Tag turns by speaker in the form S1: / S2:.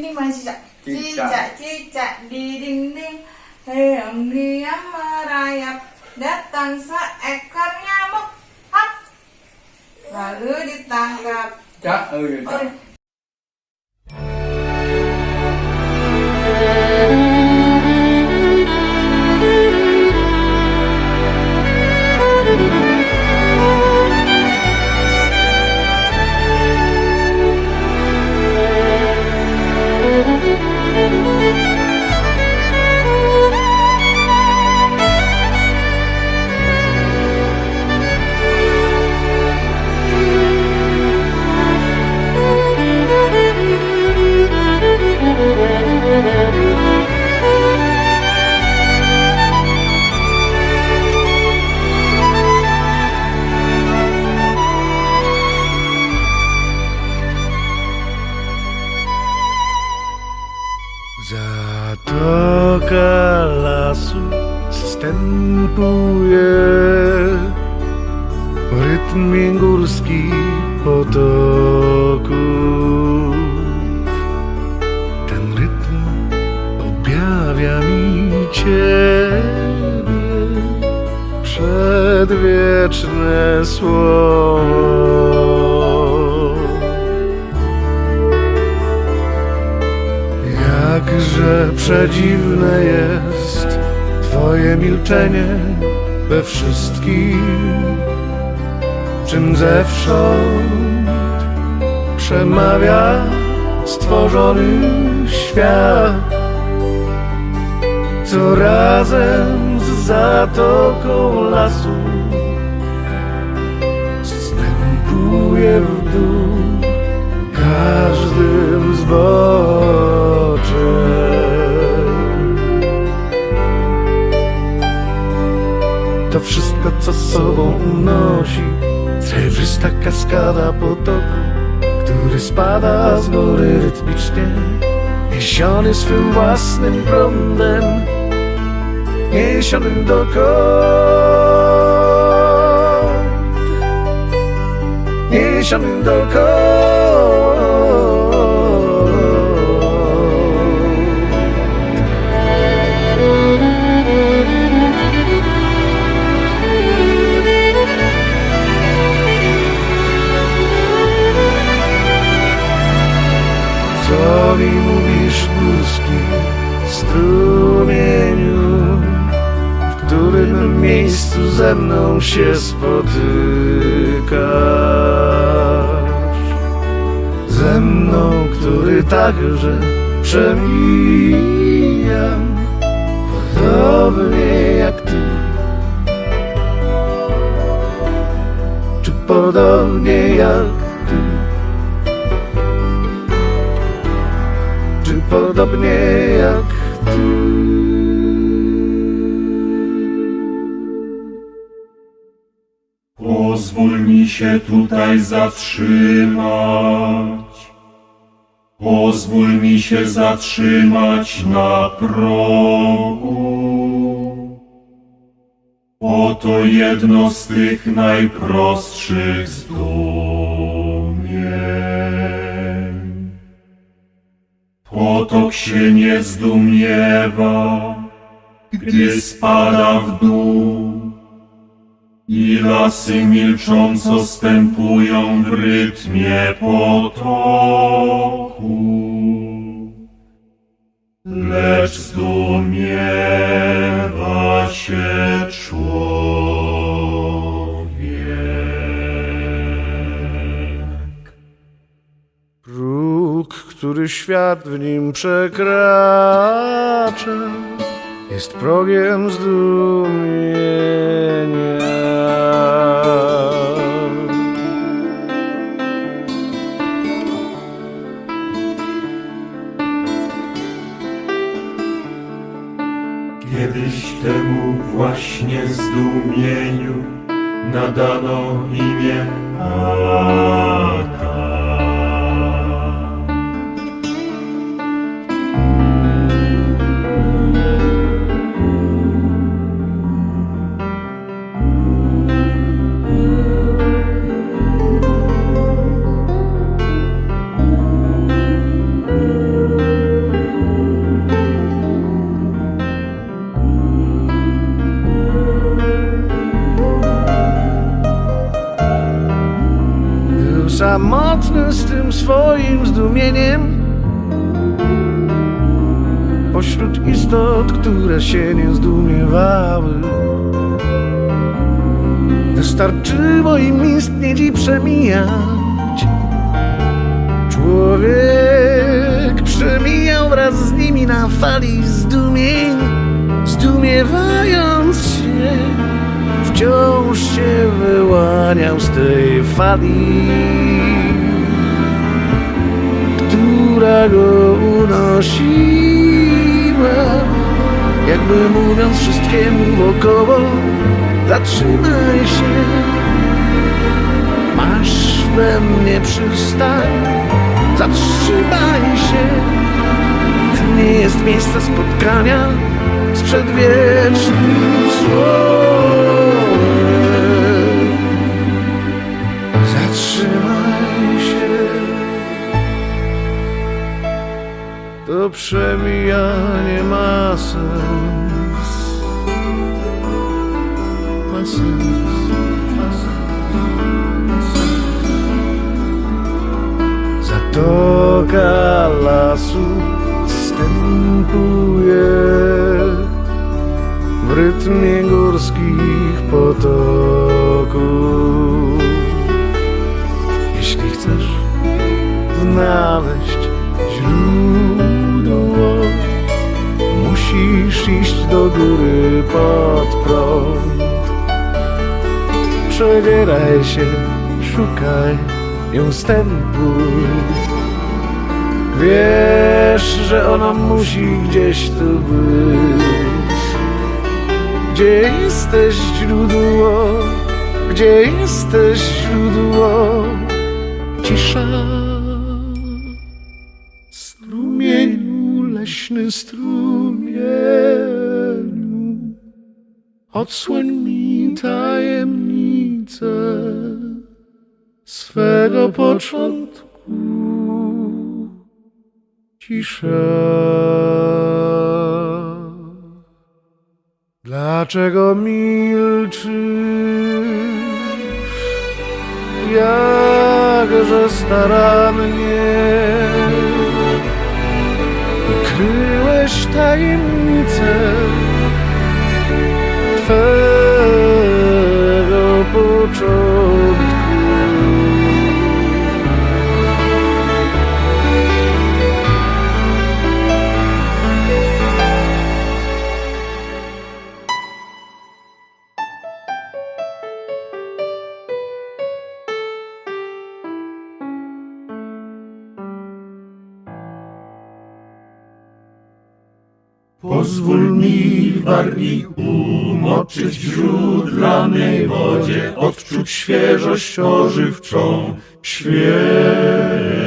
S1: Ini mana cicak?
S2: Cicak.
S1: Cicak, di dinding. Yang diam merayap. Datang seekor nyamuk. Hap. Lalu ditangkap.
S2: Cak, oh iya
S1: Oh,
S2: cak.
S3: Zatoka wstępuje w rytmie potoków. Ten rytm objawia mi Ciebie, przedwieczne słowo. Jakże przedziwne jest Twoje milczenie we wszystkim, czym zewsząd przemawia stworzony świat. Co razem z zatoką lasu zstępuje w dół każdym. Wszystko, co sobą unosi. Srebrzysta kaskada potoku Który spada z góry rytmicznie. Niesiony swym własnym prądem Niesionym dokąd Niesionym dokąd Co mi mówisz górski strumieniu W którym miejscu ze mną się spotykasz. Ze mną, który także przemijam Podobnie jak ty. Czy podobnie jak podobnie jak ty.
S4: Pozwól mi się tutaj zatrzymać. Pozwól mi się zatrzymać na progu. Oto jedno z tych najprostszych zdumień. Potok się nie zdumiewa, gdy spada w dół. I lasy milcząco stępują w rytmie potoku. Lecz zdumiewa się
S3: Który świat w nim przekracza, jest progiem zdumienia.
S4: Kiedyś temu właśnie zdumieniu nadano imię.
S3: Samotny z tym swoim zdumieniem. Pośród istot, które się nie zdumiewały. Wystarczyło im istnieć i przemijać. Człowiek przemijał wraz z nimi na fali zdumień Zdumiewając się Wciąż się wyłaniał z tej fali Która go unosiła Jakby mówiąc wszystkiemu wokoło Zatrzymaj się. Masz we mnie przystań Zatrzymaj się. To nie jest miejsce spotkania Z przedwiecznym słowem To przemijanie ma sens Ma sens Ma sens Zatoka lasu wstępuje w rytmie górskich potoków. Jeśli chcesz znaleźć góry pod prąd. Przebieraj się, szukaj ją stępuj. Wiesz, że ona musi gdzieś tu być. Gdzie jesteś źródło? Gdzie jesteś źródło? Cisza. Strumieniu, leśny strumieniu. Odsłoń mi tajemnicę swego początku. Cisza. Dlaczego milczysz? Jakże starannie ukryłeś tajemnicę true.
S4: Pozwól mi wargi umoczyć w źródlanej wodzie, odczuć świeżość ożywczą świeżą.